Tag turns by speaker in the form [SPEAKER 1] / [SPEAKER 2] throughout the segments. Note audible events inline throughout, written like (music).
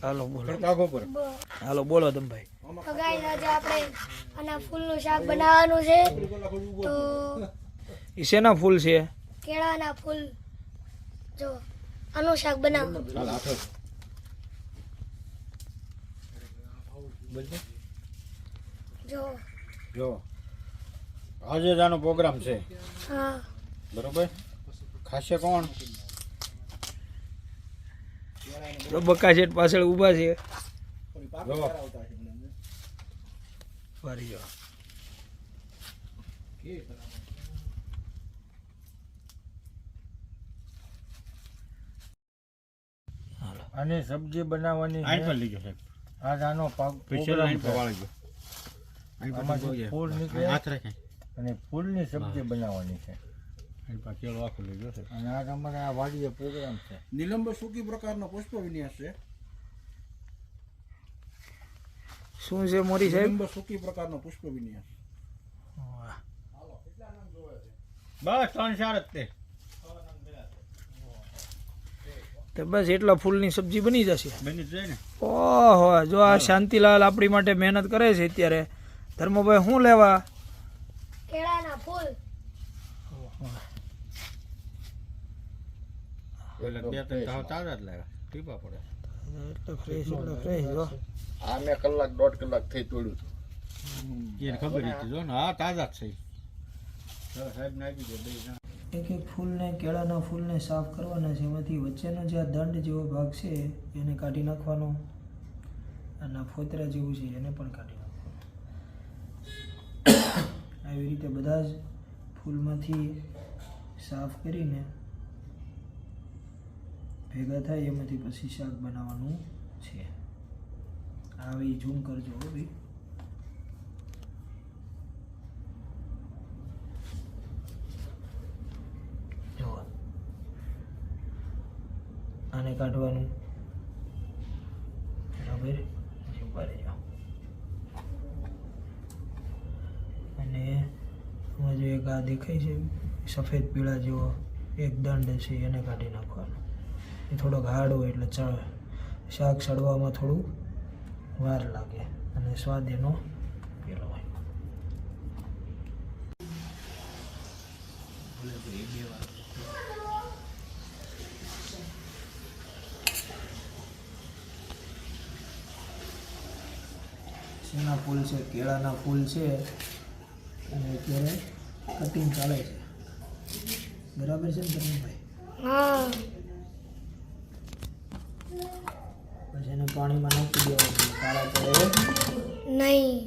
[SPEAKER 1] હાલો બોલો. હાલો બોલો તમભાઈ
[SPEAKER 2] તો ગાઈસ આજે આપણે આના ફૂલનું શાક બનાવવાનું છે. તો
[SPEAKER 1] એ શેના ફૂલ છે?
[SPEAKER 2] કેળાના ફૂલ. જો આનું શાક બનાવવાનું
[SPEAKER 3] ચાલ
[SPEAKER 2] જો.
[SPEAKER 3] જો. આજે આનો પ્રોગ્રામ છે.
[SPEAKER 2] હા.
[SPEAKER 3] બરોબર? ખાશે કોણ?
[SPEAKER 1] તો બકા શેઠ પાછળ ઊભા છે.
[SPEAKER 3] જો
[SPEAKER 1] હાલો
[SPEAKER 4] સબ્જી બનાવવાની આ આનો પાક. ફૂલ નીકળે.
[SPEAKER 3] હાથ રાખે.
[SPEAKER 4] છે. અને ફૂલની સબ્જી બનાવવાની છે.
[SPEAKER 3] કેળો આખો લઈ ગયો
[SPEAKER 4] અને આ અમારે આ વાડીએ પ્રોગ્રામ છે.
[SPEAKER 5] નિલંબ સુકી પ્રકારનો પુષ્પ વિન્યાસ છે?
[SPEAKER 1] શું છે મોરી સાહેબ?
[SPEAKER 5] નિલંબ સૂકી પ્રકારનો પુષ્પ વિન્યાસ.
[SPEAKER 3] બસ ત્રણ ચાર જ તે.
[SPEAKER 1] તો બસ એટલા ફૂલની સબ્જી બની જશે.
[SPEAKER 3] બની જાય ને.
[SPEAKER 1] ઓહો જો આ શાંતિલાલ આપણી માટે મહેનત કરે છે અત્યારે. ધર્મભાઈ શું લેવા?
[SPEAKER 2] કેળાના ફૂલ.
[SPEAKER 3] એટલે બે ત્રણ તાવ તાજા જ લાવ્યા ટીપા પડે.
[SPEAKER 1] એટલે ફ્રેશ એટલે ફ્રેશ જો.
[SPEAKER 5] આ મેં કલાક દોઢ કલાક થઈ તોડ્યું
[SPEAKER 3] એને ખબર હતી જો ને હા તાજા જ છે. સાહેબ નાખી દે બે
[SPEAKER 1] એક એક ફૂલને કેળાના ફૂલને સાફ કરવાના છે. એમાંથી વચ્ચેનો જે આ દંડ જેવો ભાગ છે એને કાઢી નાખવાનો. અને ફોતરા જેવું છે એને પણ કાઢી નાખવાનું. (coughs) આવી રીતે બધા જ ફૂલમાંથી સાફ કરીને ભેગા થાય એમાંથી પછી શાક બનાવવાનું છે. આવી ઝૂમ કરજો ભાઈ આને કાઢવાનું. બરાબર? અને આમાં જો એક આ દેખાય છે, સફેદ પીળા જેવો, એક દંડ છે, એને કાઢી નાખવાનો. એ હાર્ડ હોય એટલે ચડ શાક સડવામાં થોડું વાર લાગે અને સ્વાદ એનો પેલો હોય. શેના ફૂલ છે? કેળાના ફૂલ છે. અને અત્યારે કટિંગ ચાલે છે. બરાબર છે ને તમે
[SPEAKER 2] હા
[SPEAKER 1] પછી એને પાણીમાં નાખી દેવાનું કાળા પડે
[SPEAKER 2] નહીં.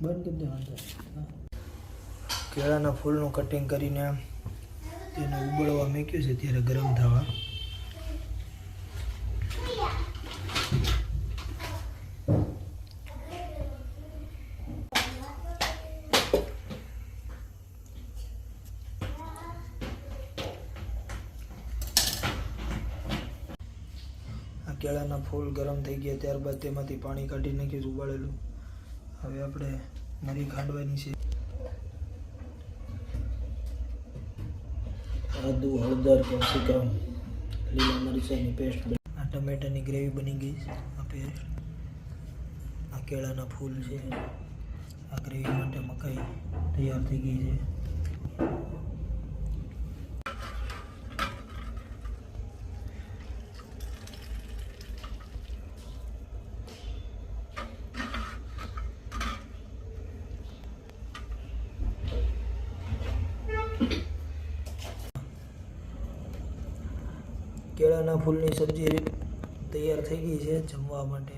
[SPEAKER 1] બંધ કરી દેવાનું કેળાના ફૂલનું કટિંગ કરીને તેને ઉબળવા મૂક્યું છે ત્યારે ગરમ થવા. કેળાના ફૂલ ગરમ થઈ ગયા ત્યારબાદ તેમાંથી પાણી કાઢી નાખ્યું ઉબાળેલું. હવે આપણે મરી ખાંડવાની છે. આદુ હળદર કેપ્સિકમ લીલા મરચાંની પેસ્ટ આ ટમેટાની ગ્રેવી બની ગઈ છે. આ પેસ્ટ આ કેળાના ફૂલ છે. આ ગ્રેવી માટે મકાઈ તૈયાર થઈ ગઈ છે. કેળાના ફૂલની સબ્જી તૈયાર થઈ ગઈ છે જમવા માટે.